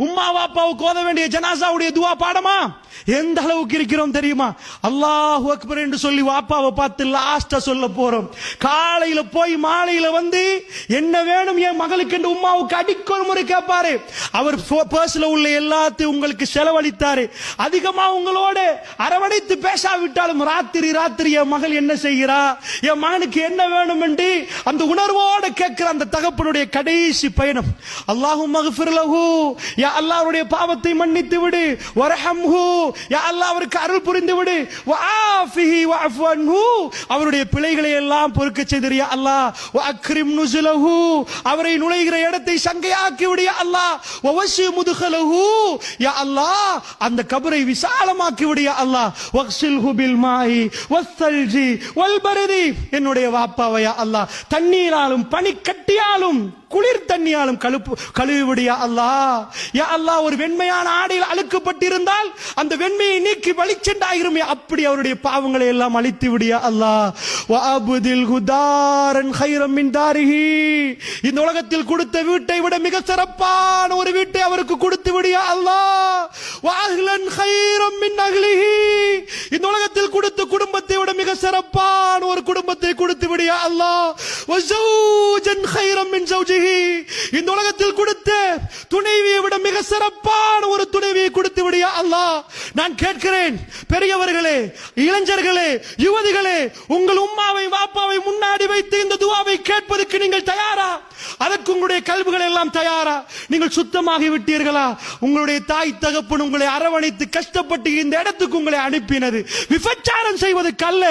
هم உம்மா அப்பாவுக்கு ஓத வேண்டிய ஜனாசாவுடைய துவா பாடமா? எந்த அளவுக்கு இருக்கிறோம் தெரியுமா? அல்லாஹ் அக்பர் என்று சொல்லி வாப்பாவை பார்த்து லாஸ்டா சொல்ல போறோம். காலையில போய் மாலையில வந்து என்ன வேணும் என் மகளுக்கு? என்று உமாவுக்கு அடிக்கொரு முறை கேட்பாரு. அவர் பர்ஸ்ல உள்ள எல்லாத்தையும் உங்களுக்கு செலவழித்தாரு. அதிகமா உங்களோட அரவணைத்து பேசாவிட்டாலும் ராத்திரி ராத்திரி என் மகள் என்ன செய்கிறா? என் மகனுக்கு என்ன வேணும் என்று அந்த உணர்வோட கேட்கிற அந்த தகப்பனுடைய கடைசி பயணம். அல்லாஹும் மகஃபிர்லஹு யா அல்லாஹ் அவருடைய பாவத்தை மன்னித்து விடு. வரஹம்ஹு. யா அல்லா அவருக்கு அருள் புரிந்து விடு. வஆஃபிஹி வஅஃபு அன்ஹு அவருடைய பிழைகளை எல்லாம் பொறுக்க செய்திரு யா அல்லாஹ். வஅக்ரிம் நுஸுலஹு அவரை நுழைகிற இடத்தை சங்கையாக்கி விடு யா அல்லாஹ். வவசி முதுகலஹு. யா அல்லா அந்த கபரை விசாலமாக்கி விடு யா அல்லா வக்ஸில்ஹு பில் மாயி வஸ்ஸல்ஜி வல் பரதி என்னுடைய வாப்பாவை யா அல்லாஹ். தண்ணீராலும் பனிக்கட்டியாலும் குளிர் தண்ணியாலும் கழுப்பு கழுவிடியா அல்லா யா அல்லாஹ் ஒரு வெண்மையான ஆடையில் அழுக்கப்பட்டிருந்தால் அந்த வெண்மையை நீக்கி வழிச்செண்டாயிரும் அப்படி அவருடைய பாவங்களை எல்லாம் அழித்து விடியா அல்லாஹ் வஅபுதில் குதாரன் ஹைரம் மின் தாரிஹி. இந்த உலகத்தில் கொடுத்த வீட்டை விட மிக சிறப்பான ஒரு வீட்டை அவருக்கு கொடுத்து விடியா அல்லாஹ் வாஹ்லன் ஹைரம் மின் அஹ்லிஹி இந்த உலகத்தில் கொடுத்த குடும்பத்தை விட மிக சிறப்பான ஒரு குடும்பத்தை கொடுத்து விடியா அல்லாஹ் ஹைரம் மின் ஜௌஜிஹி இந்த உலகத்தில் கொடுத்த துணைவியை விட மிக சிறப்பான ஒரு துணைவியை கொடுத்து விடிய அல்லாஹ். நான் கேட்கிறேன் பெரியவர்களே இளைஞர்களே யுவதிகளே உங்கள் உம்மாவை வாப்பாவை முன்னாடி வைத்து இந்த துவாவை கேட்பதற்கு நீங்கள் தயாரா? அதற்கு உங்களுடைய கல்விகள் எல்லாம் தயாரா? நீங்கள் சுத்தமாகி விட்டீர்களா? உங்களுடைய தாய் தகப்பன் உங்களை அரவணைத்து கஷ்டப்பட்டு இந்த இடத்துக்கு உங்களை அனுப்பினது. விபச்சாரம் செய்வதற்கு அல்ல.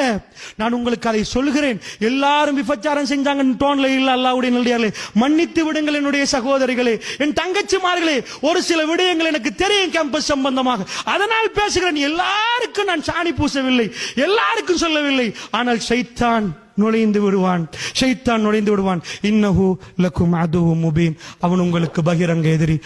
நான் உங்களுக்கு அதை சொல்கிறேன் எல்லாரும் விபச்சாரம் செஞ்சாங்க டோன்ல இல்ல அல்லாவுடைய நல்லடியார்களே மன்னித்து விடுங்கள் என்னுடைய சகோதரிகளே. என் தங்கச்சிமார்களே ஒரு சில விடயங்கள் எனக்கு தெரியும் கேம்பஸ் சம்பந்தமாக. அதனால் பேசுகிறேன். எல்லாருக்கும் நான் சாணி பூசவில்லை. எல்லாருக்கும் சொல்லவில்லை. ஆனால் சைத்தான் நுழைந்து விடுவான். ஷைத்தான் நுழைந்து விடுவான். இன்னஹு லக்கும் அதுவும் முபீன். அவன் உங்களுக்கு பகிரங்க எதிரி.